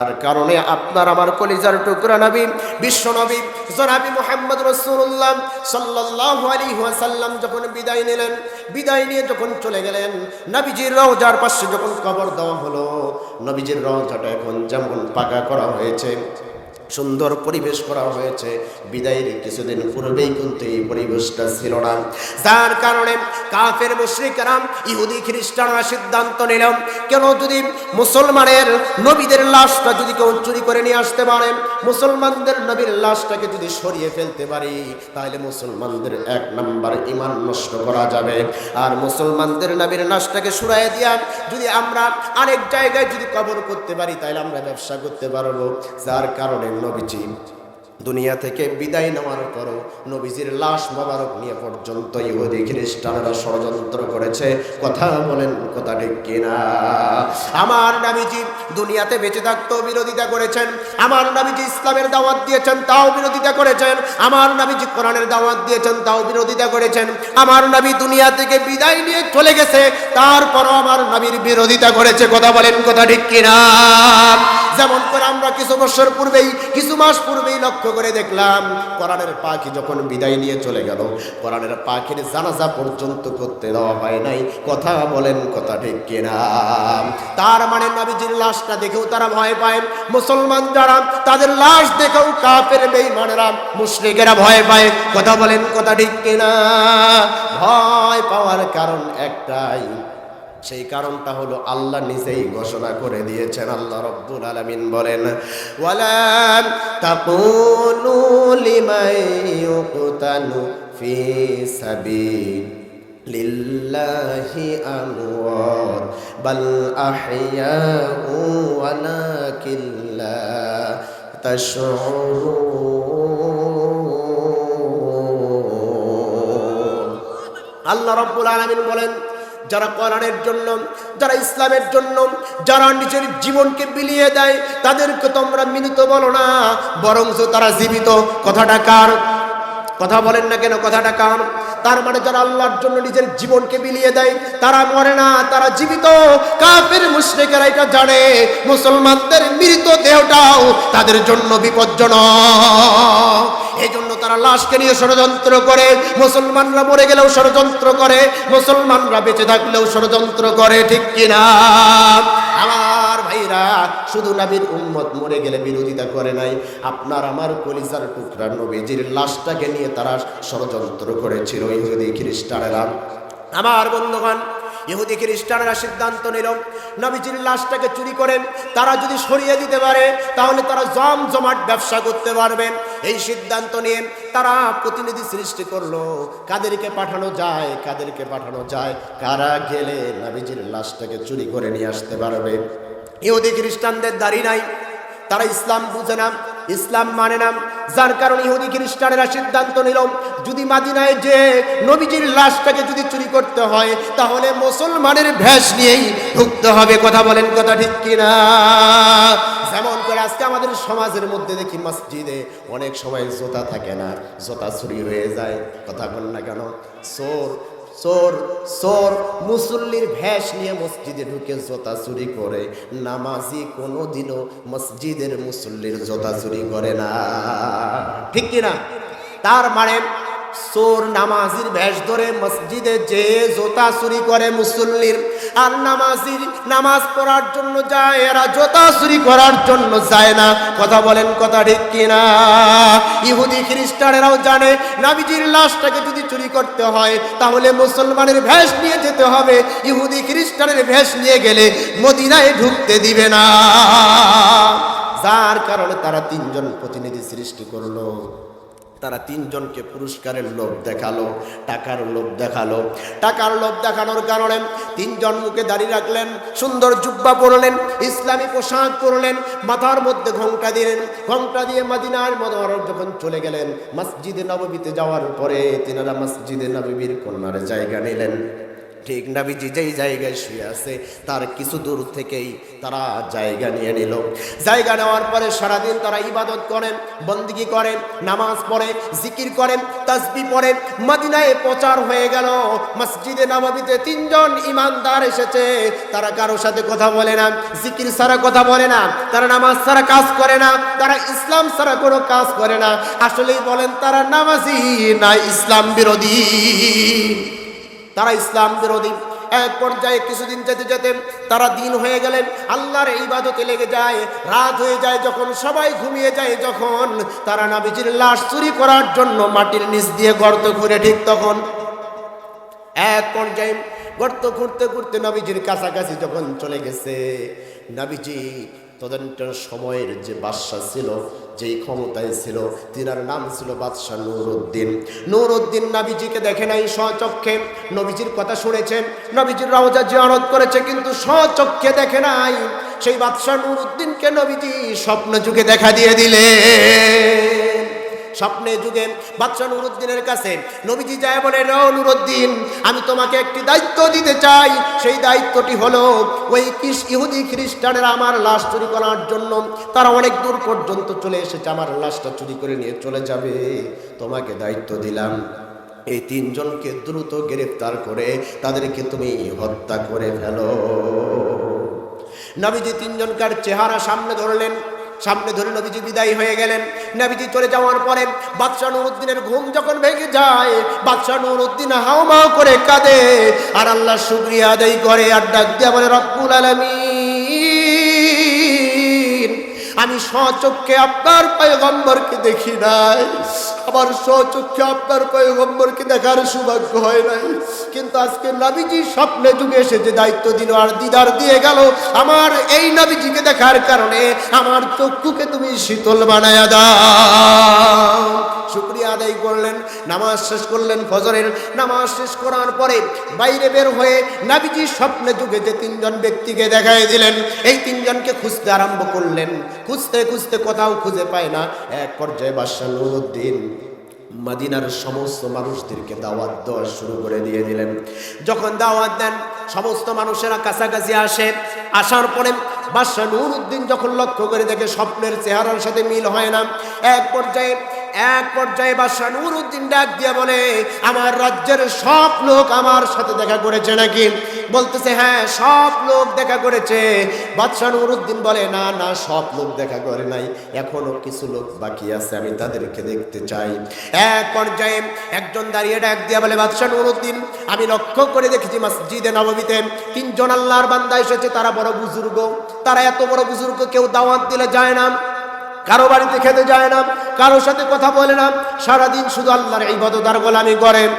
তার কারণে আপনার আমার কলিজার টুকরা নবী, বিশ্ব নবী, জনাবি মোহাম্মদ রসুল্লাহ সাল্লাহ আলী ওয়াসাল্লাম যখন বিদায় নিলেন, বিদায় নিয়ে যখন চলে গেলেন, নবীজির রওজার পাশে যখন কবর দেওয়া হলো, নবীজির রওজাটা এখন যেমন পাকা করা হয়েছে। সুন্দর পরিবেশ করা হয়েছে। বিদায়ের কিছুদিন পূর্বেই কিন্তু এই পরিবেশটা ছিল না। যার কারণে কাফের মুশ্রিকরা ইহুদি, খ্রিস্টানরা সিদ্ধান্ত নিলাম কেন যদি মুসলমানের নবীদের লাশটা যদি কেউ চুরি করে নিয়ে আসতে পারে, মুসলমানদের নবীর লাশটাকে যদি সরিয়ে ফেলতে পারি, তাহলে মুসলমানদের এক নাম্বার ইমান নষ্ট করা যাবে। আর মুসলমানদের নবীর লাশটাকে সুরাই দিয়া যদি আমরা আরেক জায়গায় যদি কবর করতে পারি, তাহলে আমরা ব্যবসা করতে পারব। যার কারণে নবীজি, দুনিয়া থেকে বিদায় নেওয়ার পরও নবীজির লাশ মোবারক নিয়ে পর্যন্ত ইহুদি খ্রিস্টানরা ষড়যন্ত্র করেছে। কথা বলেন, কথা ঠিক কিনা? আমার নাবিজি দুনিয়াতে বেঁচে থাকতেও বিরোধিতা করেছেন। আমার নাবিজি ইসলামের দাওয়াত দিয়েছেন, তাও বিরোধিতা করেছেন। আমার নাবিজি কোরআনের দাওয়াত দিয়েছেন, তাও বিরোধিতা করেছেন। আমার নাবি দুনিয়া থেকে বিদায় নিয়ে চলে গেছে, তারপরও আমার নবীর বিরোধিতা করেছে। কথা বলেন, কথা ঠিক কিনা? যেমন করে আমরা কিছু বছর পূর্বেই, কিছু মাস পূর্বেই লক্ষ্য করে দেখলাম, কোরআনের পাখি যখন বিদায় নিয়ে চলে গেল, কোরআনের পাখির জানাজা পর্যন্ত করতে দেওয়া হয় নাই। কথা বলেন, কথা ঠিক কিনা? তার মানে নবীজির লাশটা দেখেও তারা ভয় পায়। মুসলমান যারা, তাদের লাশ দেখেও কাপের বেঈমানেরা, মুশরিকেরা ভয় পায়। কথা বলেন, কথা ঠিক কিনা? ভয় পাওয়ার কারণ একটাই। সেই কারণটা হলো আল্লাহ নিজেই ঘোষণা করে দিয়েছেন, আল্লাহ রব্বুল আলামিন বলেন, ওয়ালা তাকুনু লিমাই ইউকতালু ফি সাবিল লিল্লাহি আমওয়াত, বাল আহইয়াউ ওয়ালাকিন লা তাশউরুন। আল্লাহ রব্বুল আলামিন বলেন যারা কোরআনের জন্য, যারা ইসলামের জন্য, যারা নিজের জীবনকে বিলিয়ে দেয়, তাদেরকে তোমরা মিনিত বলো না বরং তারা জীবিত। কথাটা কার? কথা বলেন না কেন? কথাটা কার? তার মানে যারা আল্লাহর জন্য নিজের জীবনকে বিলিয়ে দেয়, তারা মরে না, তারা জীবিত। কাফের, মুশরিকেরা এটা জানে। মুসলমানদের মৃত দেহটাও তাদের জন্য বিপজ্জনক। এই জন্য তারা লাশকে নিয়ে ষড়যন্ত্র করে। মুসলমানরা মরে গেলেও ষড়যন্ত্র করে। মুসলমানরা বেঁচে থাকলেও ষড়যন্ত্র করে, ঠিক কিনা? আমার ভাইরা, শুধু নবীর উম্মত মরে গেলে বিরোধিতা করে নাই। আপনার আমার কলিজার টুকরা নবীজির লাশটাকে নিয়ে তারা ষড়যন্ত্র করেছিল, ইহুদি খ্রিস্টানেরা। আমার বন্ধুগণ, ইহুদি খ্রিস্টানরা সিদ্ধান্ত নিল, নবীজির লাশটাকে চুরি করেন তারা যদি সরিয়ে দিতে পারে, তাহলে তারা জম জমাট ব্যবসা করতে পারবেন। এই সিদ্ধান্ত নিয়ে তারা প্রতিনিধি সৃষ্টি করল। কাদেরকে পাঠানো যায়, কাদেরকে পাঠানো যায়। কারা গেলে নবীজির লাশটাকে চুরি করে নিয়ে আসতে পারবে? ইহুদি খ্রিস্টানদের দাড়ি নাই। তারা ইসলাম বুঝে না, ইসলাম মানে না। যার কারণে ইহুদি খ্রিস্টানেরা সিদ্ধান্ত নিল, যদি মাদিনায় যে নবীজির লাশটাকে যদি চুরি করতে হয়, তাহলে মুসলমানের ভেষ নিয়েই ঢুকতে হবে। কথা বলেন কথা ঠিক কিনা? আজকে আমাদের সমাজের মধ্যে দেখি মসজিদে অনেক সময় জোতা থাকে না, জোতা চুরি হয়ে যায়, কথা বল না কেন? চোর চোর চোর, মুসল্লির ভেষ নিয়ে মসজিদে ঢুকে জোতা চুরি করে, নামাজি কোনোদিনও মসজিদের মুসল্লির জোতা চুরি করে না। ঠিক কিনা? তার মানে চোর নামাজির ভেষ ধরে মসজিদে যে জোতা চুরি করে মুসল্লির, আর নামাজির নামাজ পড়ার জন্য যায়, এরা জোতা চুরি করার জন্য যায় না। কথা বলেন কথা ঠিক কিনা? ইহুদি খ্রিস্টানেরাও জানে, নাবিজির লাশটাকে যদি চুরি করতে হয়, তাহলে মুসলমানের ভেষ নিয়ে যেতে হবে। ইহুদি খ্রিস্টানের ভেষ নিয়ে গেলে মদিনায় ঢুকতে দিবে না। যার কারণে তারা তিনজন প্রতিনিধি সৃষ্টি করল। তারা তিনজনকে পুরস্কারের লোভ দেখাল, টাকার লোভ দেখাল। টাকার লোভ দেখানোর কারণে তিনজন মুখে দাঁড়িয়ে রাখলেন, সুন্দর জুব্বা পরলেন, ইসলামী পোশাক পরলেন, মাথার মধ্যে ঘংটা দিলেন। ঘংটা দিয়ে মাদিনার মদর যখন চলে গেলেন, মসজিদে নববীতে যাওয়ার পরে তিনারা মসজিদে নববীর কন্যার জায়গা নিলেন। ঠিক নাবিজি যেই জায়গায় শুয়ে আছে, তার কিছু দূর থেকেই তারা জায়গা নিয়ে নিল। জায়গা নেওয়ার পরে সারাদিন তারা ইবাদত করেন, বন্দিগি করেন, নামাজ পড়ে, জিকির করেন, তাসবি পড়েন মদিনায় প্রচার হয়ে গেল। মসজিদে নবাবিতে তিনজন ইমানদার এসেছে। তারা কারও সাথে কথা বলে না, জিকির ছাড়া কথা বলে না, তারা নামাজ ছাড়া কাজ করে না, তারা ইসলাম ছাড়া কোনো কাজ করে না। আসলেই বলেন, তারা নামাজি না ইসলাম বিরোধী। তারা ইসলাম বিরোধী। এক পর্যায়ে কিছুদিন যেতে যেতে তারা দিন হয়ে গেলেন, আল্লাহর ইবাদতে লেগে যায়, রাত হয়ে যায়, যখন সবাই ঘুমিয়ে যায়, যখন তারা নাবিজির লাশ চুরি করার জন্য মাটির নিচ দিয়ে গর্ত ঘুরে ঠিক তখন এক পর্যায়ে গর্ত ঘুরতে ঘুরতে নবীজির কাছাকাছি যখন চলে গেছে, নবীজি তদন্তের সময়ের যে বাদশাহ ছিল যেই ক্ষমতায় ছিল, তিনার নাম ছিল বাদশাহ নুরুদ্দিন। নুরুদ্দিন নাবিজিকে দেখে নাই স্বচক্ষে। নবীজির কথা শুনেছেন, নবীজির রওজা জিয়ারত করেছে, কিন্তু স্বচক্ষে দেখে নাই। সেই বাদশাহ নুরুদ্দিনকে নবীজি স্বপ্ন যুগে দেখা দিয়ে দিলেন। স্বপ্নে যুগে বাদশাহ নুরুদ্দিনের কাছে নবীজি যায় বলে, র নুরুদ্দিন, আমি তোমাকে একটি দায়িত্ব দিতে চাই। সেই দায়িত্বটি হলো ওই কিস ইহুদি খ্রিস্টানেরা আমার লাশ চুরি করার জন্য, তারা অনেক দূর পর্যন্ত চলে এসেছে, আমার লাশটা চুরি করে নিয়ে চলে যাবে। তোমাকে দায়িত্ব দিলাম। এই তিনজনকে দ্রুত গ্রেফতার করে তাদেরকে তুমি হত্যা করে ফেলো। নবীজি তিনজনকার চেহারা সামনে ধরলেন। সামনে ধরে নবীজি বিদায় হয়ে গেলেন। নবীজি চলে যাওয়ার পরে বাদশাহ নুরুদ্দিনের ঘুম যখন ভেঙে যায় বাদশাহ নুরুদ্দিন হাওমাও করে কাঁদে আর আল্লাহ শুক্রিয়া আদায় করে আর ডাক দিয়া বলে, রব্বুল আলমী আমি সচক্ষে আপনার পয়গম্বরকে দেখি নাই। আমার সচক্ষে আপনার পয়গম্বরকে দেখার সৌভাগ্য হয় নাই। কিন্তু আজকে নাবিজি স্বপ্নে যুগে এসে যে দায়িত্ব দিল আর দিদার দিয়ে গেল, আমার এই নাবিজিকে দেখার কারণে আমার চক্ষুকে তুমি শীতল বানায় দাও। শুক্রিয়া আদায় করলেন, নামাজ শেষ করলেন ফজরের। নামাজ শেষ করার পরে বাইরে বের হয়ে নাবিজি স্বপ্নে যুগে যে তিনজন ব্যক্তিকে দেখাই দিলেন, এই তিনজনকে খুঁজতে আরম্ভ করলেন। খুঁজতে খুঁজতে কোথাও খুঁজে পায় না। এক পর্যায়ে বাদশাহ নুরুদ্দিন মাদিনার সমস্ত মানুষদেরকে দাওয়াত দেওয়া শুরু করে দিয়ে দিলেন। যখন দাওয়াত দেন, সমস্ত মানুষেরা কাছাকাছি আসে। আসার পরে বাদশাহ নুরুদ্দিন যখন লক্ষ্য করে দেখে স্বপ্নের চেহারার সাথে মিল হয় না, এক পর্যায়ে এক পর্যায়ে বাদশাহ নুরুদ্দিন ডাক দিয়ে বলে, আমার রাজ্যের সব লোক আমার সাথে দেখা করেছে নাকি? বলতেছে হ্যাঁ সব লোক দেখা করেছে। বাদশাহ নুরুদ্দিন বলে, না না, সব লোক দেখা করে নাই। এখনও কিছু লোক বাকি আছে, আমি তাদেরকে দেখতে চাই। এক পর্যায়ে একজন দাঁড়িয়ে ডাক দিয়ে বলে, বাদশাহ নুরুদ্দিন, আমি লক্ষ্য করে দেখেছি মসজিদে নবমীতে তিনজন আল্লাহর বান্দা এসেছে। তারা বড় বুজুর্গ। তারা এত বড় বুজুর্গ কেউ দাওয়াত দিলে যায় না। কারও বাড়িতে খেতে যায় না কারও সাথে কথা বলে না। সারাদিন শুধু আল্লাহর ইবাদত আর গোলামি করেন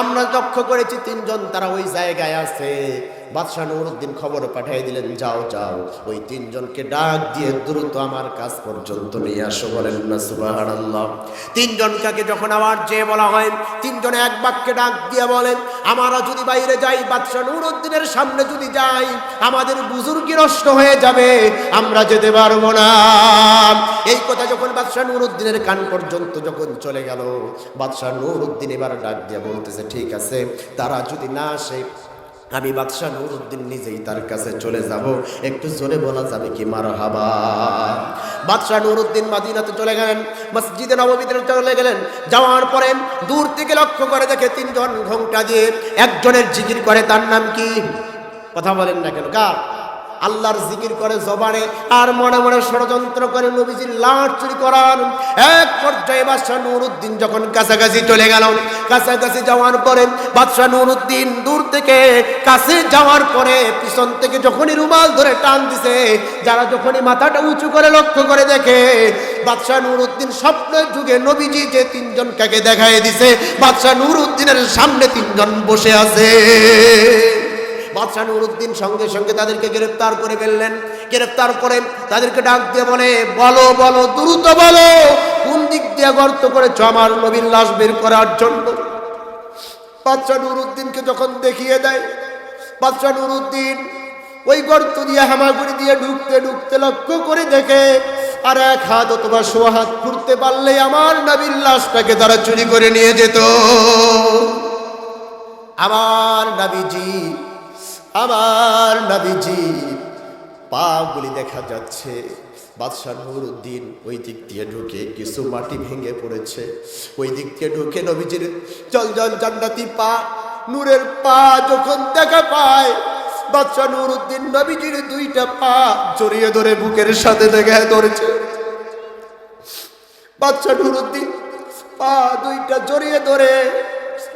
আমরা লক্ষ্য করেছি তিনজন তারা ওই জায়গায় আছে। বাদশাহ নুরুদ্দিন খবর পাঠিয়ে দিলেন, যাও যাও, ওই তিনজনকে ডাক দিয়ে দ্রুত আমার কাজ পর্যন্ত নিয়ে আসো, বলেন না, সুবহানাল্লাহ। তিনজন কাকে যখন আবার যে বলা হয়, তিনজনে এক বাক্যে ডাক দিয়ে বলেন, আমরা যদি বাইরে যাই, বাদশাহ নুরুদ্দিনের সামনে যদি যাই, আমাদের বুজুর্গি নষ্ট হয়ে যাবে, আমরা যেতে পারব না। এই কথা যখন বাদশাহ নুরুদ্দিনের কান পর্যন্ত যখন চলে গেল, বাদশাহ নুরুদ্দিন এবার ডাক দিয়ে বলতেছে, ঠিক আছে, তারা যদি না আসে আমি বাদশাহ নুরুদ্দিন নিজেই তার কাছে চলে যাব। একটু জোরে বলা যাবে কি মার হাবা বাদশাহ নুরুদ্দিন মাদিনাতে চলে গেলেন, মসজিদে নবমীতে চলে গেলেন। যাওয়ার পরে দূর থেকে লক্ষ্য করে দেখে তিনজন ঘোমটা দিয়ে একজনের জিকির করে, তার নাম কি? কথা বলেন না কেন কার আল্লাহর জিকির করে জবানে আর মনে মনে ষড়যন্ত্র করে নবীজির লাট চুরি করার এক পর্যায়ে বাদশাহ নুরুদ্দিন যখন কাছাকাছি চলে গেল, কাছাকাছি যাওয়ার পরে বাদশাহ নুরুদ্দিন দূর থেকে কাছে যাওয়ার পরে পিছন থেকে যখনই রুমাল ধরে টান দিছে, যারা যখনই মাথাটা উঁচু করে লক্ষ্য করে দেখে, বাদশাহ নুরুদ্দিন স্বপ্নের যুগে নবীজি যে তিনজন কাকে দেখায় দিছে, বাদশাহ নুরুদ্দিনের সামনে তিনজন বসে আছে। বাদশাহ নুরুদ্দিন সঙ্গে সঙ্গে তাদেরকে গ্রেফতার করে ফেললেন। গ্রেফতার করে তাদেরকে ডাক দিয়ে বলে, বলো বলো, দ্রুত বলো, কোন দিক দিয়ে গর্ত করে আমার নবীর লাশ বের করার জন্য? বাদশাহ নুরুদ্দিনকে যখন দেখিয়ে দেয়, বাদশাহ নুরুদ্দিন ওই গর্ত দিয়ে হামাগুড়ি দিয়ে ঢুকতে ঢুকতে লক্ষ্য করে দেখে, আর এক হাত অথবা শো হাত ঘুরতে পারলে আমার নবীর লাশটাকে তারা চুরি করে নিয়ে যেত। আমার নাবিজি আমার নাবিজি পাগুলি দেখা যাচ্ছে। বাদশাহ নুরুদ্দিন ওই দিক দিয়ে ঢুকে কিছু মাটি ভেঙে পড়েছে। ওই দিক দিয়ে ঢুকে নবীজির জল জল জান্নাতি পা, নূরের পা যখন দেখা পায়, বাদশাহ নুরুদ্দিন নবীজির দুইটা পা জড়িয়ে ধরে বুকের সাথে দেখে ধরেছে। বাচ্চা নুরুদ্দিন পা দুইটা জড়িয়ে ধরে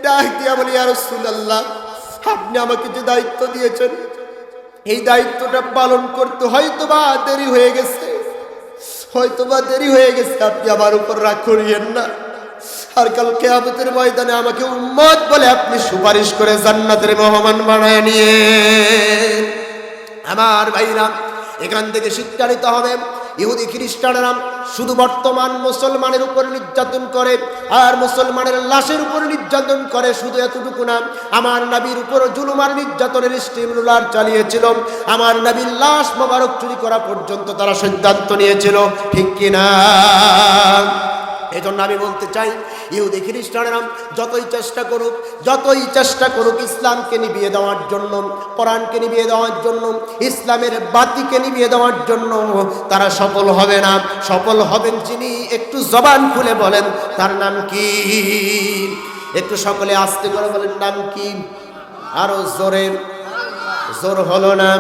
ডাক দিয়া বলি আর আল্লাহ আপনি আমাকে যে দায়িত্ব দিয়েছেন, এই দায়িত্বটা পালন করতে হয়তো বা দেরি হয়ে গেছে। হয়তো বা দেরি হয়ে গেছে, আপনি আমার উপর রাগ করিয়েন না। আর কাল কেয়ামতের ময়দানে আমাকে উম্মত বলে আপনি সুপারিশ করে জান্নাতের মহমান বানায় নিয়ে আমার ভাইরা, এখান থেকে শিক্ষা নিতে হবে। ইহুদি খ্রিস্টানরা শুধু বর্তমান মুসলমানের উপর নির্যাতন করে আর মুসলমানের লাশের উপর নির্যাতন করে, শুধু এতটুকু না, আমার নাবির উপর জুলুমার নির্যাতনের স্টিম রুলার চালিয়েছিল। আমার নাবির লাশ মোবারক চুরি করা পর্যন্ত তারা সিদ্ধান্ত নিয়েছিল, ঠিক কিনা? এই জন্য আমি বলতে চাই, ইহুদি খ্রিস্টানেরা, যতই চেষ্টা করুক, যতই চেষ্টা করুক ইসলামকে নিভিয়ে দেওয়ার জন্য, কোরআনকে নিভিয়ে দেওয়ার জন্য, ইসলামের বাতিকে নিভিয়ে দেওয়ার জন্য, তারা সফল হবে না। সফল হবেন যিনি, একটু জবান খুলে বলেন, তার নাম কি? একটু সকলে আস্তে করে বলেন, নাম কি? আরও জোরে, জোর হলো না।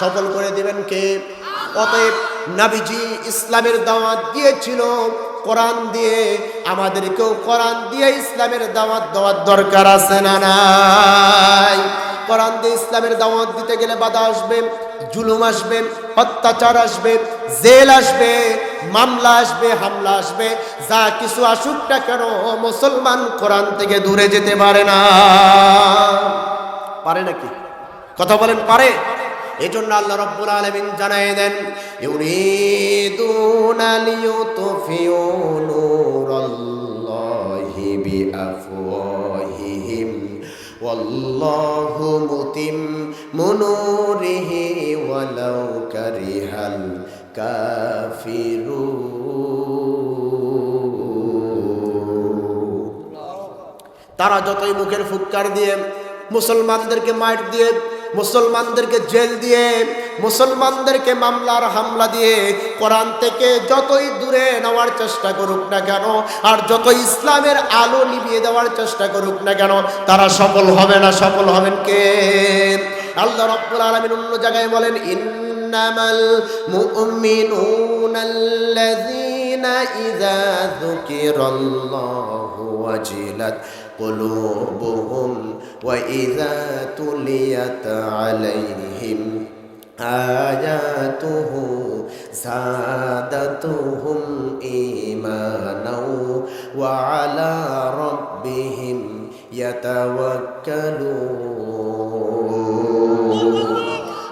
সফল করে দিবেন কে? অতএব নাবিজি ইসলামের দাওয়াত দিয়েছিল কোরআন দিয়ে, আমাদেরকেও কোরআন দিয়ে ইসলামের দাওয়াত দেওয়ার দরকার আছে না নাই? কোরআন দিয়ে ইসলামের দাওয়াত দিতে গেলে বাধা আসবে, জুলুম আসবে, অত্যাচার আসবে, জেল আসবে, মামলা আসবে, হামলা আসবে, যা কিছু আসুক না কেন মুসলমান কোরআন থেকে দূরে যেতে পারে না। পারে নাকি? কথা বলেন, পারে? এজন্য আল্লাহ রব্বুল আলামিন জানায় দেন ওয়াল্লাহু মুতিম্মু নূরিহি ওয়ালাউ কারিহাল কাফিরুন। তারা যতই মুখের ফুৎকার দিয়ে মুসলমানদেরকে মাইট দিয়ে মুসলমানদেরকে জেল দিয়ে, মুসলমানদেরকে মামলার হামলা দিয়ে কোরআন থেকে যতই দূরে নেওয়ার চেষ্টা করুক না কেন, আর যত ইসলামের আলো নিভিয়ে দেওয়ার চেষ্টা করুক না কেন, তারা সফল হবে না, সফল হবেন কে? আল্লাহ রব্বুল আলামিন অন্য জায়গায় বলেন, ইন্নামাল মুমিনুনাল্লাযীনা ইযা যুকিরাল্লাহু ওয়াজিলাত قلوبهم وإذا تليت عليهم آياته زادتهم إيمانا وعلى ربهم يتوكلون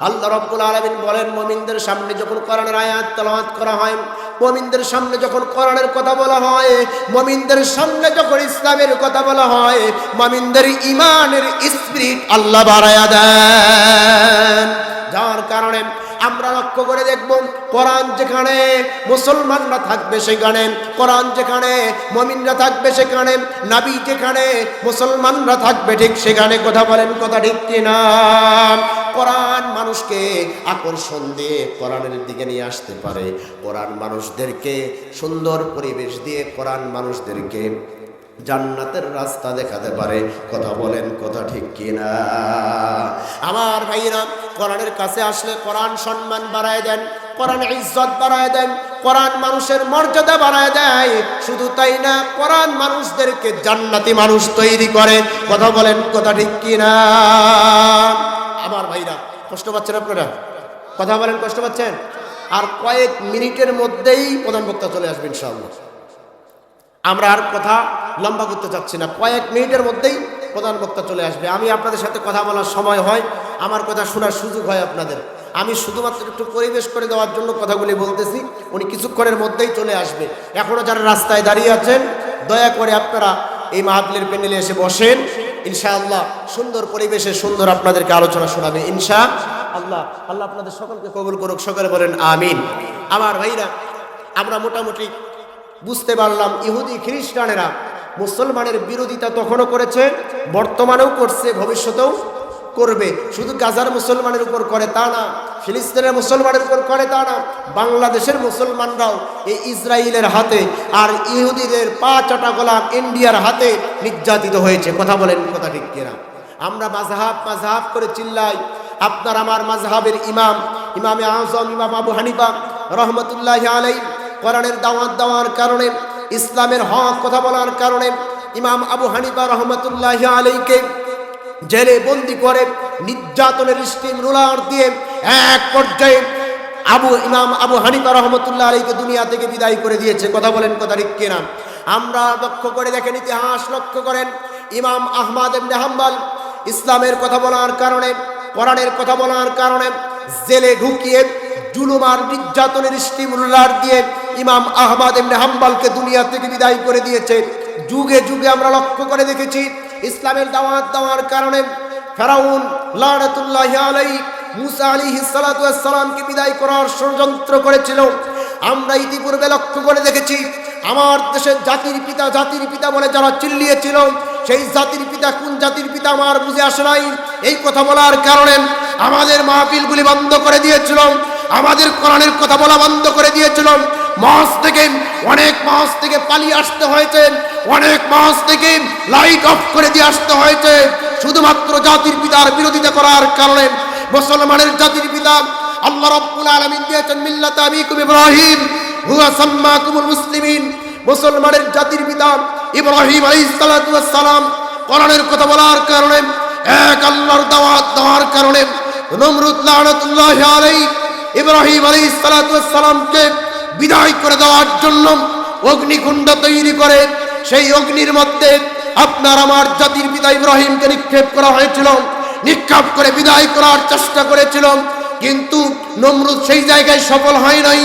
আল্লাহ রব্বুল আলমিন বলেন মমিনদের সামনে যখন কোরআনের আয়াত তেলাওয়াত করা হয় মমিনদের সামনে যখন কোরআনের কথা বলা হয়, মমিনদের সামনে যখন ইসলামের কথা বলা হয়, মমিনদের ইমানের স্পিরিট আল্লাহ বাড়ায়া দেন। যার কারণে আমরা লক্ষ্য করে দেখব, কোরআন যেখানে মুসলমানরা থাকবে সেখানে, কোরআন যেখানে মমিনরা থাকবে সেখানে, নাবি যেখানে মুসলমানরা থাকবে ঠিক সেখানে, কথা বলেন কথা ঠিক কিনা? কোরআন মানুষকে আকর্ষণ দিয়ে কোরআনের দিকে নিয়ে আসতে পারে। কোরআন মানুষদেরকে সুন্দর পরিবেশ দিয়ে কোরআন মানুষদেরকে জান্নাতের রাস্তা দেখাতে পারে। কথা বলেন, কথা ঠিক কিনা? আমার ভাইরা কোরআনের কাছে আসলে কোরআন সম্মান বাড়ায় দেন, কোরআন ইজ্জত বাড়ায় দেন, কোরআন মানুষের মর্যাদা বাড়ায় দেয়। শুধু তাই না, কোরআন মানুষদেরকে জান্নাতি মানুষ তৈরি করে। কথা বলেন, কথা ঠিক কিনা? আমার ভাইরা, কষ্ট পাচ্ছেন আপনারা? কথা বলেন, কষ্ট পাচ্ছেন? আর কয়েক মিনিটের মধ্যেই প্রধান বক্তা চলে আসবেন ইনশাআল্লাহ। আমরা আর কথা লম্বা করতে চাচ্ছি না। কয়েক মিনিটের মধ্যেই প্রধান বক্তা চলে আসবে। আমি আপনাদের সাথে কথা বলার সময় হয়, আমার কথা শোনার সুযোগ হয় আপনাদের। আমি শুধুমাত্র একটু পরিবেশ করে দেওয়ার জন্য কথাগুলি বলতেছি, উনি কিছুক্ষণের মধ্যেই চলে আসবে। এখনও যারা রাস্তায় দাঁড়িয়ে আছেন, দয়া করে আপনারা এই মাহফিলের প্যান্ডেলে এসে বসেন। ইনশাআল্লাহ সুন্দর পরিবেশে সুন্দর আপনাদেরকে আলোচনা শোনাবে ইনশা আল্লাহ আল্লাহ আপনাদের সকলকে কবুল করুক, সকলে বলেন আমিন। আমার ভাইরা, আমরা মোটামুটি বুঝতে পারলাম, ইহুদি খ্রিস্টানেরা মুসলমানের বিরোধিতা তখনও করেছে, বর্তমানেও করছে, ভবিষ্যতেও করবে। শুধু গাজার মুসলমানের উপর করে তা না, ফিলিস্তিনের মুসলমানের উপর করে তা না, বাংলাদেশের মুসলমানরাও এই ইসরায়েলের হাতে আর ইহুদিদের পা চাটা গোলাম ইন্ডিয়ার হাতে নির্যাতিত হয়েছে। কথা বলেন কথা ঠিক কিনা? আমরা মাঝহাব মাঝহাব করে চিল্লাই, আপনার, আমার মাঝহাবের ইমাম, ইমামে আজম, ইমাম আবু হানিফা রহমতুল্লাহ আলাই কোরআনের দাওয়াত দেওয়ার কারণে, ইসলামের হক কথা বলার কারণে ইমাম আবু হানিফা রহমতুল্লাহ আলাইকে জেলে বন্দি করে নির্যাতনের স্টিম রুলার দিয়ে এক পর্যায়ে আবু, ইমাম আবু হানিফা রহমতুল্লাহ আলীকে দুনিয়া থেকে বিদায় করে দিয়েছে। কথা বলেন কথা ঠিক কিনা? আমরা লক্ষ্য করে দেখেন, ইতিহাস লক্ষ্য করেন, ইমাম আহমাদ এমনি হাম্বাল ইসলামের কথা বলার কারণে, কোরআনের কথা বলার কারণে জেলে ঢুকিয়ে জুলুমার নির্যাতনের স্টিম রুলার দিয়ে ইমাম আহমাদ এমনি হাম্বালকে দুনিয়া থেকে বিদায় করে দিয়েছে। যুগে যুগে আমরা লক্ষ্য করে দেখেছি, ইসলামের দাওয়াত দেওয়ার কারণে ফেরাউন লানাতুল্লাহ আলাই মুসা আলী সালামকে বিদায় করার ষড়যন্ত্র করেছিল। আমরা ইতিপূর্বে লক্ষ্য করে দেখেছি, আমার দেশের জাতির পিতা জাতির পিতা বলে যারা চিল্লিয়েছিল, সেই জাতির পিতা কোন জাতির পিতা আমার বুঝে আসে নাই। এই কথা বলার কারণে আমাদের মাহফিলগুলি বন্ধ করে দিয়েছিল, আমাদের কোরআনের কথা বলা বন্ধ করে দিয়েছিল। মাস থেকে অনেক মাস থেকে পালিয়ে আসতে হয়েছে। অনেক মাস থেকে লাইট অফ করে দিয়ে আসতে হয়েছে। শুধুমাত্র জাতির পিতার বিরোধিতা করার কারণে মুসলমানের জাতির পিতা আল্লাহ রাব্বুল আলামিন দিয়েছেন, মিল্লাত আবিকুম ইব্রাহিম, হুয়া সাম্মাকুমুল মুসলিমিন। মুসলমানের জাতির পিতা ইব্রাহিম আলাইহিস সালাম কোরআনের কথা বলার কারণে, এক আল্লাহর দাওয়াত দেওয়ার কারণে, নমরুদ লানাতুল্লাহ আলাইহি ইব্রাহিম আলাইহিস সালামকে বিদায় করে দেওয়ার জন্য অগ্নিকুণ্ড তৈরি করে, সেই অগ্নির মধ্যে আপনার আমার জাতির পিতা ইব্রাহিমকে নিক্ষেপ করা হয়েছিল, নিক্ষেপ করে বিদায় করার চেষ্টা করেছিল, কিন্তু নমরুদ সেই জায়গায় সফল হয় নাই।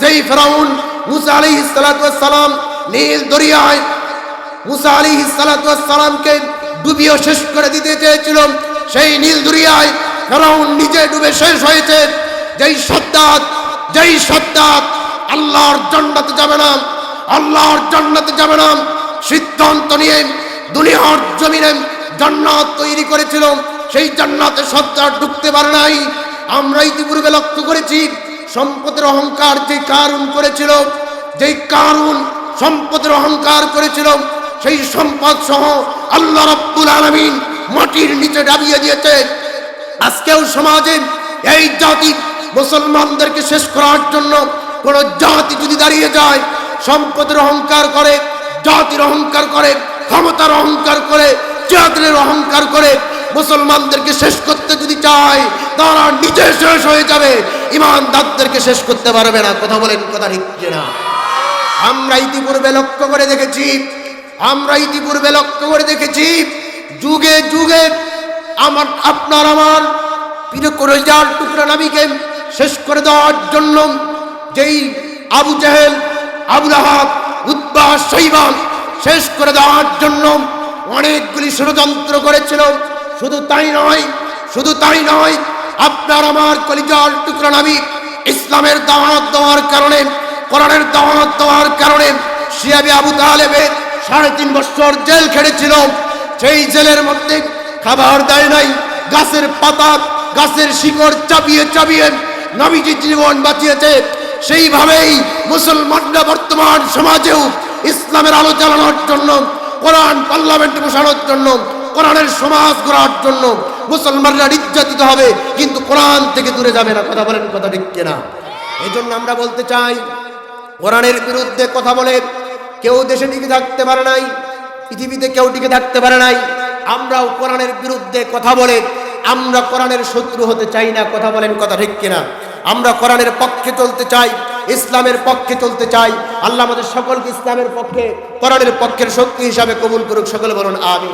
যেই ফেরাউন মুসা আলী সালাম নীল দরিয়ায় মুসা আলী সালামকে ডুবিয়ে শেষ করে দিতে চেয়েছিল, সেই নীল দরিয়ায় ফেরাউন নিজে ডুবে শেষ হয়েছে। যেই সদ্দাত যেই সদ্দাত আল্লাহর জান্নাতে যাবে না। আল্লাহর জান্নাতে যাবে না। সিদ্ধান্ত নিয়ে দুনিয়ার জমিনে জান্নাত তৈরি করেছিল। সেই জান্নাতে সত্তার ঢুকতে পারে নাই। আমরা ইতিপূর্বে লক্ষ্য করেছি, সম্পদের অহংকার যে কারণ করেছিল যেই কারণ সম্পদের অহংকার করেছিল, সেই সম্পদ সহ আল্লাহ রব্বুল আলমিন মাটির নিচে ডাবিয়ে দিয়েছে। আজকেও সমাজে এই জাতি মুসলমানদেরকে শেষ করার জন্য কোন জাতি যদি দাঁড়িয়ে যায়, সম্পদের অহংকার করে, জাতির অহংকার করে, ক্ষমতার অহংকার করে জাতির অহংকার করে, মুসলমানদেরকে শেষ করতে যদি চায়, তারা নিজে শেষ হয়ে যাবে। ইমানদারদেরকে শেষ করতে পারবে না। কথা বলেন, কথা ঠিক না আমরা ইতিপূর্বে লক্ষ্য করে দেখেছি, আমরা ইতিপূর্বে লক্ষ্য করে দেখেছি, যুগে যুগে আমার, আপনার, আমার প্রিয় করে টুকরা নাবিকে শেষ করে দেওয়ার জন্য যেই আবু জাহেল আবুল আহাব উদ্বাহ শৈবান শেষ করে দেওয়ার জন্য অনেকগুলি ষড়যন্ত্র করেছিল। শুধু তাই নয়, শুধু তাই নয়, আপনার আমার কলিজার টুকরা নাবিক ইসলামের দাওয়াত দেওয়ার কারণে, কোরআনের দাওয়াত দেওয়ার কারণে শিয়াবি আবু তালেবের সাড়ে তিন বছর জেল খেটেছিল। সেই জেলের মধ্যে খাবার দেয় নাই, গাছের পাতা, গাছের শিকড় চাপিয়ে চাপিয়ে নবীজি জীবন বাঁচিয়েছে। সেইভাবেই মুসলমানরা বর্তমান সমাজেও ইসলামের আলো চালানোর জন্য, কোরআন পার্লামেন্টে বসানোর জন্য, কোরআনের সমাজ গড়ার জন্য মুসলমানরা নির্যাতিত হবে, কিন্তু কোরআন থেকে দূরে যাবে না। কথা বলেন, কথা ঠিক কিনা? এই জন্য আমরা বলতে চাই, কোরআনের বিরুদ্ধে কথা বলে কেউ দেশে টিকে থাকতে পারে নাই, পৃথিবীতে কেউ টিকে থাকতে পারে নাই, আমরাও কোরআনের বিরুদ্ধে কথা বলে, আমরা কোরআনের শত্রু হতে চাই না। কথা বলেন, কথা ঠিক কিনা? আমরা কোরআনের পক্ষে চলতে চাই, ইসলামের পক্ষে চলতে চাই, আল্লাহ আমাদের সকলকে ইসলামের পক্ষে, কোরআনের পক্ষের শক্তি হিসাবে কবুল করুক, সকলে বলুন আমি